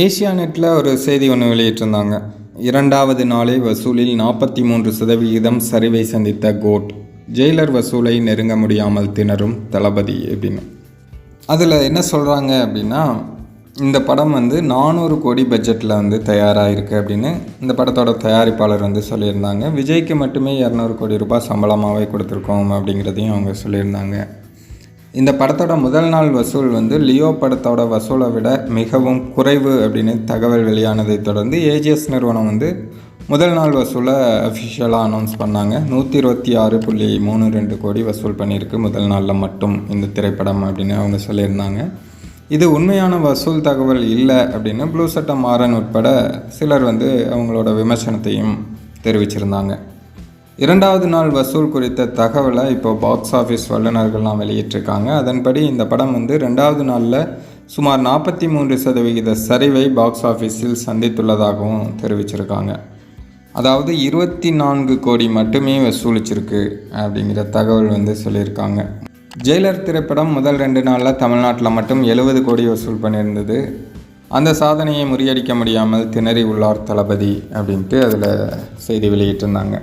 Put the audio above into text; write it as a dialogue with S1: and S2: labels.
S1: Asia நெட்டில் ஒரு செய்தி ஒன்று வெளியிட்டிருந்தாங்க. இரண்டாவது நாளே வசூலில் நாற்பத்தி மூன்று சதவிகிதம் சரிவை சந்தித்த கோட். ஜெயிலர் வசூலை நெருங்க முடியாமல் திணறும் தளபதி அப்படின்னு அதில் என்ன சொல்கிறாங்க அப்படின்னா இந்த படம் வந்து நானூறு கோடி பட்ஜெட்டில் வந்து தயாராக இருக்குது அப்படின்னு இந்த படத்தோட தயாரிப்பாளர் வந்து சொல்லியிருந்தாங்க. விஜய்க்கு மட்டுமே இரநூறு கோடி ரூபாய் சம்பளமாகவே கொடுத்துருக்கோம் அப்படிங்கிறதையும் அவங்க சொல்லியிருந்தாங்க. இந்த படத்தோட முதல் நாள் வசூல் வந்து லியோ படத்தோட வசூலை விட மிகவும் குறைவு அப்படின்னு தகவல் வெளியானதை தொடர்ந்து ஏஜிஎஸ் நிறுவனம் வந்து முதல் நாள் வசூலை அஃபிஷியலாக அனௌன்ஸ் பண்ணாங்க. நூற்றி இருபத்தி ஆறு புள்ளி மூணு ரெண்டு கோடி வசூல் பண்ணியிருக்கு முதல் நாளில் மட்டும் இந்த திரைப்படம் அப்படின்னு அவங்க சொல்லியிருந்தாங்க. இது உண்மையான வசூல் தகவல் இல்லை அப்படின்னு ப்ளூ சட்டம் மாறன் உட்பட சிலர் வந்து அவங்களோட விமர்சனத்தையும் தெரிவிச்சிருந்தாங்க. இரண்டாவது நாள் வசூல் குறித்த தகவலை இப்போ பாக்ஸ் ஆஃபீஸ் வல்லுநர்கள்லாம் வெளியிட்டிருக்காங்க. அதன்படி இந்த படம் வந்து ரெண்டாவது நாளில் சுமார் நாற்பத்தி மூன்று சதவிகித சரிவை பாக்ஸ் ஆஃபீஸில் சந்தித்துள்ளதாகவும் தெரிவிச்சிருக்காங்க. அதாவது இருபத்தி நான்கு கோடி மட்டுமே வசூலிச்சிருக்கு அப்படிங்கிற தகவல் வந்து சொல்லியிருக்காங்க. ஜெயிலர் திரைப்படம் முதல் ரெண்டு நாளில் தமிழ்நாட்டில் மட்டும் எழுபது கோடி வசூல் பண்ணியிருந்தது. அந்த சாதனையை முறியடிக்க முடியாமல் திணறி உள்ளார் தளபதி அப்படின்ட்டு அதில் செய்தி வெளியிட்டிருந்தாங்க.